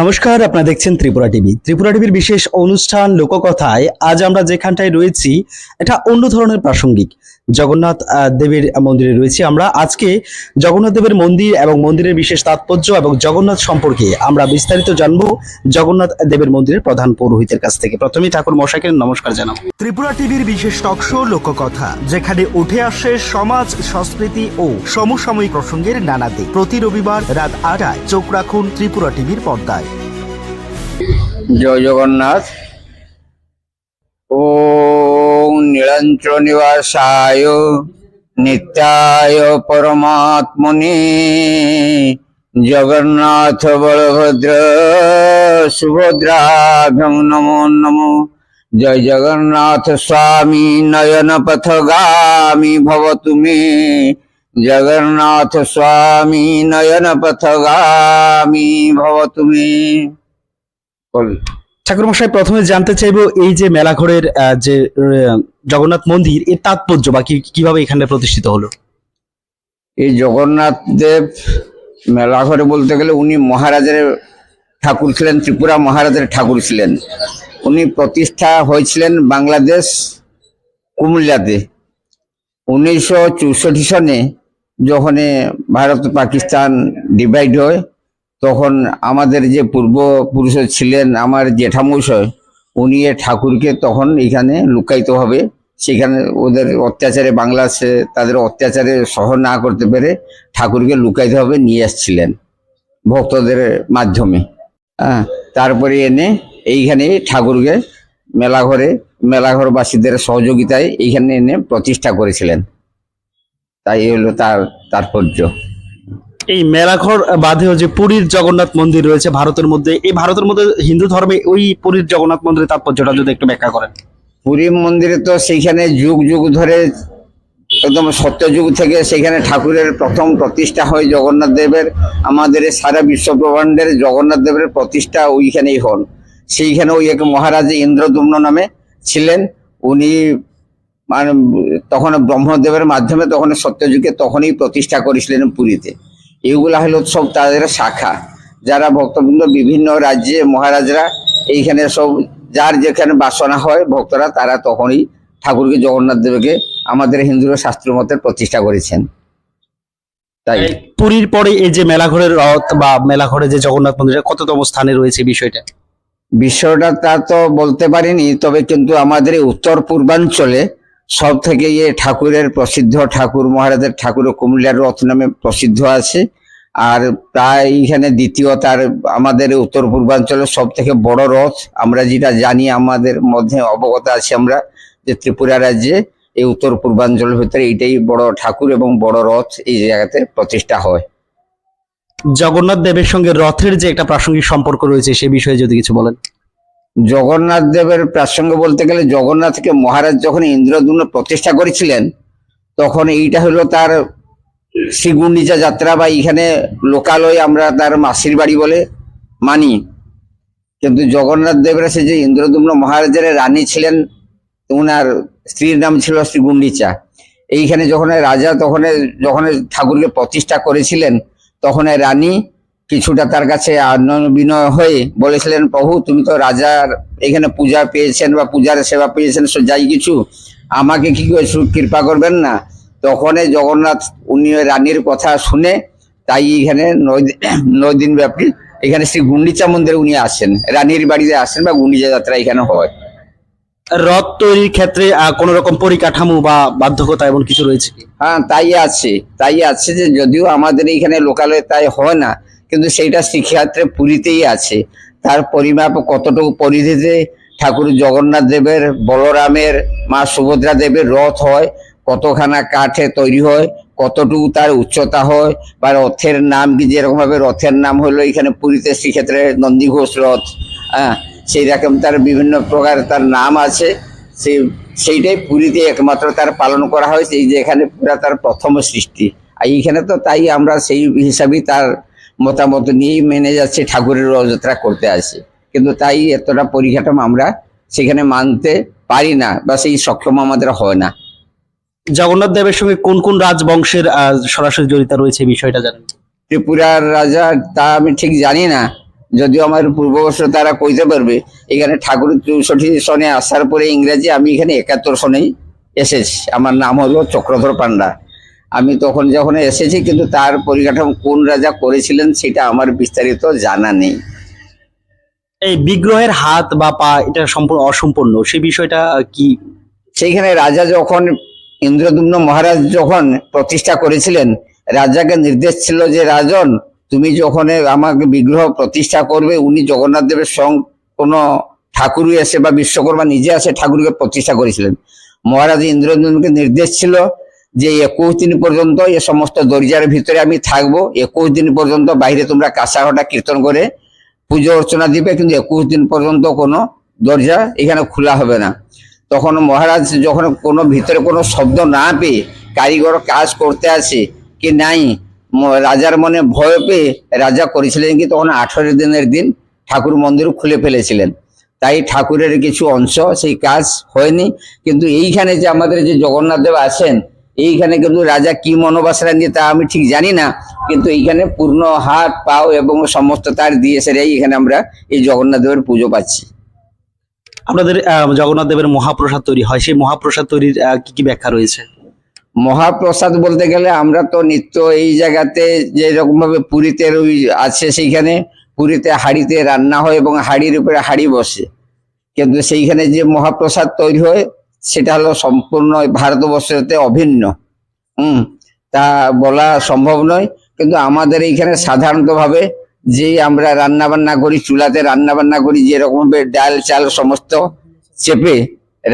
নমস্কার, আপনারা দেখছেন ত্রিপুরা টিভি। ত্রিপুরা টিভির বিশেষ অনুষ্ঠান লোককথায় আজ আমরা যেখানটায় রয়েছি, এটা অন্য ধরনের প্রাসঙ্গিক। জগন্নাথ দেবের মন্দিরে রয়েছি আমরা। আজকে জগন্নাথ দেবের মন্দির এবং মন্দিরের বিশেষ তাৎপর্য এবং জগন্নাথ সম্পর্কে আমরা বিস্তারিত জানব জগন্নাথ দেবের মন্দিরের প্রধান পৌরোহিতের কাছ থেকে। প্রথমেই ঠাকুর মশাইকে নমস্কার জানাব। ত্রিপুরা টিভির বিশেষ টক শো লোককথা, যেখানে উঠে আসে সমাজ, সংস্কৃতি ও সমসাময়িক প্রসঙ্গের নানা দিক। প্রতি রবিবার রাত আটায় চোখ রাখুন ত্রিপুরা টিভির পর্দায়। জয় জগন্নাথ। ও নীলাঞ্চ নিবাসায় নিত্যায় পরমাত্মনে। জগন্নাথ বলভদ্র সুভদ্রাভ্যং নমো নমো। জয় জগন্নাথ স্বামী নয়ন পথগামী ভবতু মে। জগন্নাথ স্বামী নয়ন পথগামী ভবতু মে। বল। ঠাকুর মশাই প্রথমে জানতে চাইব এই যে মেলাঘরের যে জগন্নাথ মন্দির এর তাৎপর্য বা কীভাবে এখানে প্রতিষ্ঠিত হলো? এই জগন্নাথ দেব মেলাঘরে বলতে গেলে উনি মহারাজের ঠাকুর ছিলেন ত্রিপুরা মহারাজের ঠাকুর ছিলেন। উনি প্রতিষ্ঠা হয়েছিলেন বাংলাদেশ কুমিল্লাতে। উনিশশো চৌষট্টি সনে যখন ভারত পাকিস্তান ডিভাইড হয় তখন আমাদের যে পূর্বপুরুষ ছিলেন আমার জেঠামশাই, উনি ঠাকুরকে তখন এখানে লুকায়িতভাবে সেখানে ওদের অত্যাচারে বাংলাদেশে তাদের অত্যাচারে সহ না করতে পেরে ঠাকুরকে লুকাইতভাবে নিয়ে আসছিলেন ভক্তদের মাধ্যমে। হ্যাঁ তারপরে এনে এইখানে ঠাকুরকে মেলাঘরে মেলাঘরবাসীদের সহযোগিতায় এইখানে এনে প্রতিষ্ঠা করেছিলেন। তাই হলো তার তাৎপর্য। এই মেলাঘর বাদেও যে পুরীর জগন্নাথ মন্দির রয়েছে ভারতের মধ্যে। এই ভারতের মধ্যে হিন্দু ধর্মে ওই পুরীর জগন্নাথ মন্দিরের তাৎপর্যটা যদি একটু ব্যাখ্যা করেন। পুরী মন্দিরে তো সেইখানে যুগ যুগ ধরে একদম সত্যযুগ থেকে সেখানে ঠাকুরের প্রথম প্রতিষ্ঠা হয় জগন্নাথ দেবের। আমাদের সারা বিশ্ব ব্রহ্মাণ্ডের জগন্নাথ দেবের প্রতিষ্ঠা ওইখানেই হন। সেইখানে ওই এক মহারাজ ইন্দ্রদুম্ন নামে ছিলেন। উনি মানে তখন ব্রহ্মদেবের মাধ্যমে তখন সত্যযুগে তখনই প্রতিষ্ঠা করেছিলেন পুরীতে। এইগুলা হলো সব তাদের শাখা। যারা ভক্তবৃন্দ বিভিন্ন রাজ্যে মহারাজরা এইখানে সব যার যেখানে বাসনা হয় ভক্তরা তারা তখনই ঠাকুরকে জগন্নাথ দেবকে আমাদের হিন্দুর শাস্ত্র মতে প্রতিষ্ঠা করেছেন। তাই। পুরীর পরে এই যে মেলাঘরের রথ বা মেলাঘরে যে জগন্নাথ মন্দির কততম স্থানে রয়েছে বিষয়টা? বিষয়টা তা তো বলতে পারিনি তবে কিন্তু আমাদের এই উত্তর পূর্বাঞ্চলে সব থেকে ইয়ে ঠাকুরের প্রসিদ্ধ ঠাকুর, মহারাজের ঠাকুর কুমিল্লার রথ নামে প্রসিদ্ধ আছে। আর প্রায় এখানে দ্বিতীয় তার আমাদের উত্তর পূর্বাঞ্চলে সব থেকে বড় রথ, আমরা যেটা জানি আমাদের মধ্যে অবগত আছি আমরা যে ত্রিপুরা রাজ্যে এই উত্তর পূর্বাঞ্চলের ভিতরে এইটাই বড় ঠাকুর এবং বড় রথ এই জায়গাতে প্রতিষ্ঠা হয়। জগন্নাথ দেবের সঙ্গে রথের যে একটা প্রাসঙ্গিক সম্পর্ক রয়েছে সে বিষয়ে যদি কিছু বলেন। জগন্নাথ দেবের প্রাসঙ্গ বলতে গেলে জগন্নাথকে মহারাজ যখন ইন্দ্রদুম্ন প্রতিষ্ঠা করেছিলেন, তখন এইটা হলো তার শ্রীগুন্ডিচা যাত্রা বা এখানে লোকালয় আমরা তার মাসির বাড়ি বলে মানি। কিন্তু জগন্নাথ দেবের সে যে ইন্দ্রদুম্ন মহারাজের রানী ছিলেন ওনার স্ত্রীর নাম ছিল শ্রীগুন্ডিচা। এইখানে যখন রাজা তখন যখন ঠাকুরকে প্রতিষ্ঠা করেছিলেন, তখন রানী কিছুটা তার কাছে বিনয় হয়ে বলেছিলেন প্রভু তুমি তো রাজার এখানে পূজা পেয়েছেন বা পূজার সেবা পেয়েছেন সে যাই কিছু। আমাকে কি করে কৃপা করবেন না? তখন এই জগন্নাথ উনি রানীর কথা শুনে তাই এখানে নয় দিন ব্যাপী এখানে শ্রী গুন্ডিচা মন্দিরে উনি আসেন। রানীর বাড়িতে আসেন বা গুন্ডিচা যাত্রা এখানে হয়। রথ তৈরির ক্ষেত্রে কোনো রকম পরিকাঠামো বা বাধ্যকতা এমন কিছু রয়েছে হ্যাঁ তাই আছে। তাই আছে যে যদিও আমাদের এখানে লোকালয়ে তাই হয় না। কিন্তু সেইটা শ্রীক্ষেত্রে পুরীতেই আছে। তার পরিমাপ কতটুকু পরিধিতে? ঠাকুর জগন্নাথ দেবের, বলরামের, মা সুভদ্রা দেবের রথ হয়, কতখানা কাঠে তৈরি হয়, কতটুকু তার উচ্চতা হয়, বা রথের নাম কি যেরকম ভাবে রথের নাম হলো এখানে পুরীতে শ্রীক্ষেত্রে নন্দী ঘোষ রথ হ্যাঁ সেই রকম তার বিভিন্ন প্রকার তার নাম আছে। সেই সেইটাই পুরীতে একমাত্র তার পালন করা হয়, সেই যে এখানে পুরা তার প্রথম সৃষ্টি। আর এইখানে তো তাই আমরা সেই হিসাবেই তার মতামত নিয়েই মেনে যাচ্ছে ঠাকুরের রথযাত্রা করতে আসি কিন্তু তাই এতটা পরিকাঠামো আমরা সেখানে মানতে পারি না বা সেই সক্ষম আমাদের হয় না। জগন্নাথ দেবের সঙ্গে কোন কোন রাজবংশের সরাসরি জড়িত রয়েছে বিষয়টা জানেন? ত্রিপুরার রাজা তা আমি ঠিক জানি না। যদিও আমার পূর্ববর্ষ তারা কইতে পারবে এখানে ঠাকুর চৌষট্টি সনে আসার পরে ইংরেজি আমি এখানে একাত্তর সনেই এসেছি। আমার নাম হলো চক্রধর পান্ডা আমি তখন যখন এসেছি কিন্তু তার পরিকাঠামো কোন রাজা করেছিলেন সেটা আমার বিস্তারিত জানা নেই। এই বিগ্রহের হাত বা পা এটা সম্পূর্ণ অসম্পূর্ণ সে বিষয়টা কি? সেইখানে রাজা যখন ইন্দ্রদুম্ন মহারাজ যখন প্রতিষ্ঠা করেছিলেন রাজাকে নির্দেশ ছিল যে রাজন তুমি যখন আমাকে বিগ্রহ প্রতিষ্ঠা করবে উনি জগন্নাথ দেবের সঙ্গ কোনো ঠাকুরই এসে বা বিশ্বকর্মা নিজে আসে ঠাকুরকে প্রতিষ্ঠা করেছিলেন। মহারাজ ইন্দ্রদুম্নকে নির্দেশ ছিল যে একুশ দিন পর্যন্ত এ সমস্ত দরজার ভিতরে আমি থাকব। একুশ দিন পর্যন্ত বাইরে তোমরা কাঁসাহটা কীর্তন করে পুজো অর্চনা দিবে, কিন্তু একুশ দিন পর্যন্ত কোনো দরজা এখানে খোলা হবে না। তখন মহারাজ যখন কোনো ভিতরে কোনো শব্দ না পেয়ে কারিগর কাজ করতে আসে কি নাই রাজার মনে ভয় পেয়ে রাজা করেছিলেন কি তখন আঠারো দিনের দিন ঠাকুর মন্দির খুলে ফেলেছিলেন। তাই ঠাকুরের কিছু অংশ সেই কাজ হয়নি। কিন্তু এইখানে যে আমাদের যে জগন্নাথ দেব আছেন এইখানে কিন্তু রাজা কি মনোবাসনা নিয়ে তা আমি ঠিক জানি না কিন্তু এইখানে পূর্ণ হাত পাও এবং সমস্ত তার দিয়ে সেরাই এখানে আমরা এই জগন্নাথ দেবের পুজো পাচ্ছি। আপনাদের জগন্নাথ দেবের মহাপ্রসাদ তৈরি হয় সেই মহাপ্রসাদ তৈরির কি কি ব্যাখ্যা রয়েছে? মহাপ্রসাদ বলতে গেলে আমরা তো নিত্য এই জায়গাতে যে রকম ভাবে পুরীতে ওই আছে সেইখানে পুরীতে হাড়িতে রান্না হয় এবং হাড়ির উপরে হাড়ি বসে। কিন্তু সেইখানে যে মহাপ্রসাদ তৈরি হয় সেটা হলো সম্পূর্ণ ভারতবর্ষতে অভিন্ন। হুম তা বলা সম্ভব নয়। কিন্তু আমাদের এইখানে সাধারণত ভাবে যে আমরা রান্না বান্না করি, চুলাতে রান্না বান্না করি যেরকম ডাল, চাল সমস্ত চেপে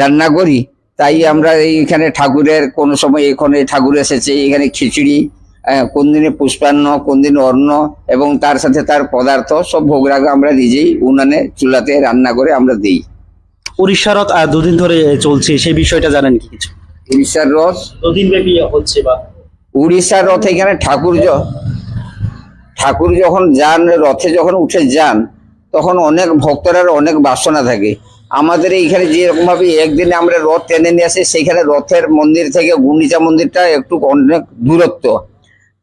রান্না করি, তাই আমরা এইখানে ঠাকুরের কোন সময় এখানে ঠাকুর এসেছে, এখানে খিচুড়ি কোন দিনে পুষ্পান্ন, কোন দিন অন্ন, এবং তার সাথে তার পদার্থ সব ভোগরাগ আমরা নিজেই উনানে চুলাতে রান্না করে আমরা দিই। উড়িষ্যার রথ দুদিন ধরে চলছে সেই বিষয়টা জানেন কি কিছু? উড়িষ্যার রথ? দুদিন ব্যাপী হচ্ছে বা? উড়িষ্যার রথে এখানে ঠাকুর য- ঠাকুর যখন যান রথে যখন উঠে যান তখন অনেক ভক্তরা অনেক বাসনা থাকে। আমাদের এইখানে যেরকম ভাবে একদিনে আমরা রথ টেনে নিয়ে আসি সেইখানে রথের মন্দির থেকে গুন্ডিচা মন্দিরটা একটু অনেক দূরত্ব।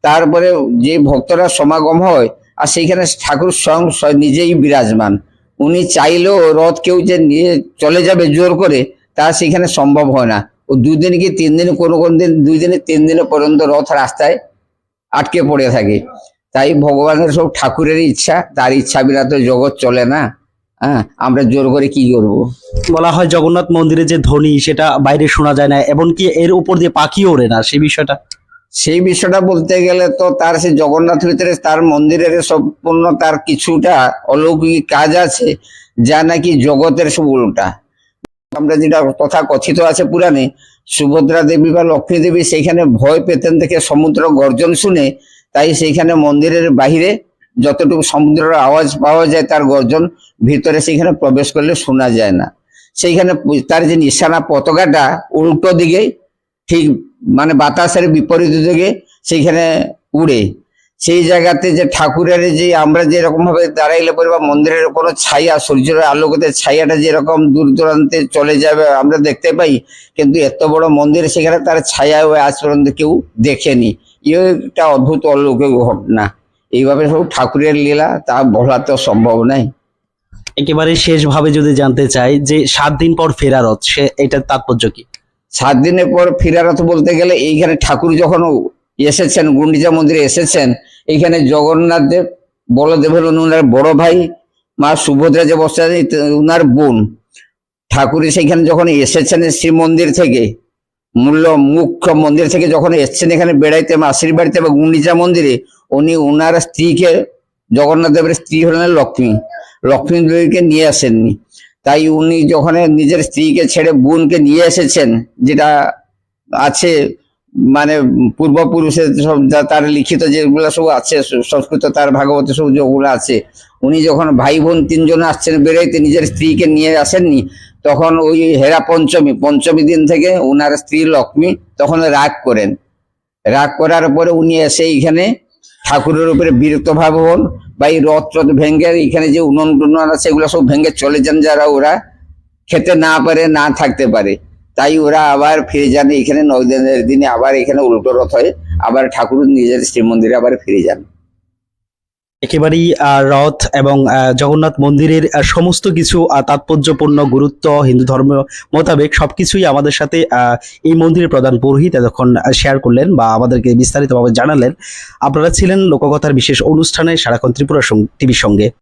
তারপরে যে ভক্তরা সমাগম হয় আর সেইখানে ঠাকুর স্বয়ং নিজেই বিরাজমান। উনি চাইলেও রথ কেউ যে নিয়ে চলে যাবে জোর করে, তা সেখানে সম্ভব হয় না। ও দুদিন কি তিন দিন, কোনো কোনো দিন দুই দিনে, তিন দিনে পর্যন্ত রথ রাস্তায় আটকে পড়ে থাকে। তাই ভগবানের সব ঠাকুরের ইচ্ছা, তার ইচ্ছা বিনা তো জগৎ চলে না। হ্যাঁ আমরা জোর করে কি করব? বলা হয় জগন্নাথ মন্দিরে যে ধ্বনি সেটা বাইরে শোনা যায় না, এমনকি এর উপর দিয়ে পাখিও ওড়ে না সেই বিষয়টা। সেই বিষয়টা বলতে গেলে তো তার সেই জগন্নাথ ভিতরে তার মন্দিরের সম্পূর্ণ তার কিছুটা অলৌকিক কাজ আছে, যা নাকি জগতের সব উল্টা। আমরা যেটা কথা কথিত আছে পুরাণে, সুভদ্রা দেবী বা লক্ষ্মী দেবী সেইখানে ভয় পেতেন থেকে সমুদ্র গর্জন শুনে, তাই সেইখানে মন্দিরের বাহিরে যতটুকু সমুদ্রের আওয়াজ পাওয়া যায় তার গর্জন ভিতরে সেইখানে প্রবেশ করলে শোনা যায় না। সেইখানে তার যে নিশানা পতাকাটা উল্টো দিকে ঠিক মানে বাতাসের বিপরীত দিকে সেইখানে উড়ে। সেই জায়গাতে যে ঠাকুরের যে আমরা যেরকম ভাবে দাঁড়াইলে পরে বা মন্দিরের কোনো ছায়া, সূর্যের আলোকতে ছায়াটা যেরকম দূর দূরান্তে চলে যাবে আমরা দেখতে পাই, কিন্তু এত বড় মন্দির সেখানে তার ছায়া আজ পর্যন্ত কেউ দেখেনি। ইয়ে একটা অদ্ভুত অলৌকিক ঘটনা। এইভাবে সব ঠাকুরের লীলা, তা বলা তো সম্ভব নয়। একেবারে শেষভাবে যদি জানতে চাই যে সাত দিন পর ফেরা রথ, সে এটার তাৎপর্য কি? সাত দিনের পর ফিরারত বলতে গেলে এইখানে ঠাকুর যখন এসেছেন, গুন্ডিচা মন্দিরে এসেছেন, এইখানে জগন্নাথ দেব বলদেব হলেন উনার বড় ভাই, মা সুভদ্রা যে বসে উনার বোন। ঠাকুর সেইখানে যখন এসেছেন শ্রী মন্দির থেকে, মূল্য মুখ্য মন্দির থেকে যখন এসছেন এখানে বেড়াইতে মাসির বাড়িতে বা গুন্ডিচা মন্দিরে, উনি উনার স্ত্রীকে, জগন্নাথ দেবের স্ত্রী হলেন লক্ষ্মী। লক্ষ্মী দেবীকে নিয়ে আসেননি। তাই উনি যখন নিজের স্ত্রীকে ছেড়ে বোনকে নিয়ে এসেছেন, যেটা আছে মানে পূর্বপুরুষের সব তার লিখিত যেগুলো সব আছে, সংস্কৃত, তার ভাগবত সব যেগুলো আছে, উনি যখন ভাই বোন তিনজন আসছেন বেরোইতে, নিজের স্ত্রীকে নিয়ে আসেননি, তখন ওই হেরা পঞ্চমী পঞ্চমী দিন থেকে উনার স্ত্রী লক্ষ্মী তখন রাগ করেন। রাগ করার পরে উনি এসে এইখানে ঠাকুরের উপরে বিরক্ত ভাব হন বা এই রথ টথ ভেঙ্গে এখানে যে উনন টুনন আছে, এগুলো সব ভেঙে চলে যান যারা ওরা। খেতে না পারে, না থাকতে পারে। তাই ওরা আবার ফিরে যান। এখানে নয় দিনের দিনে আবার এখানে উল্টো রথ হয়। আবার ঠাকুর নিজের শ্রীমন্দিরে আবার ফিরে যান। একেবারেই রথ এবং জগন্নাথ মন্দিরের সমস্ত কিছু তাৎপর্যপূর্ণ গুরুত্ব, হিন্দু ধর্ম মোতাবেক সবকিছুই আমাদের সাথে এই মন্দিরের প্রধান পুরোহিত এতক্ষণ শেয়ার করলেন বা আমাদেরকে বিস্তারিতভাবে জানালেন। আপনারা ছিলেন লোককথার বিশেষ অনুষ্ঠানে সারাক্ষণ ত্রিপুরা টিভির সঙ্গে।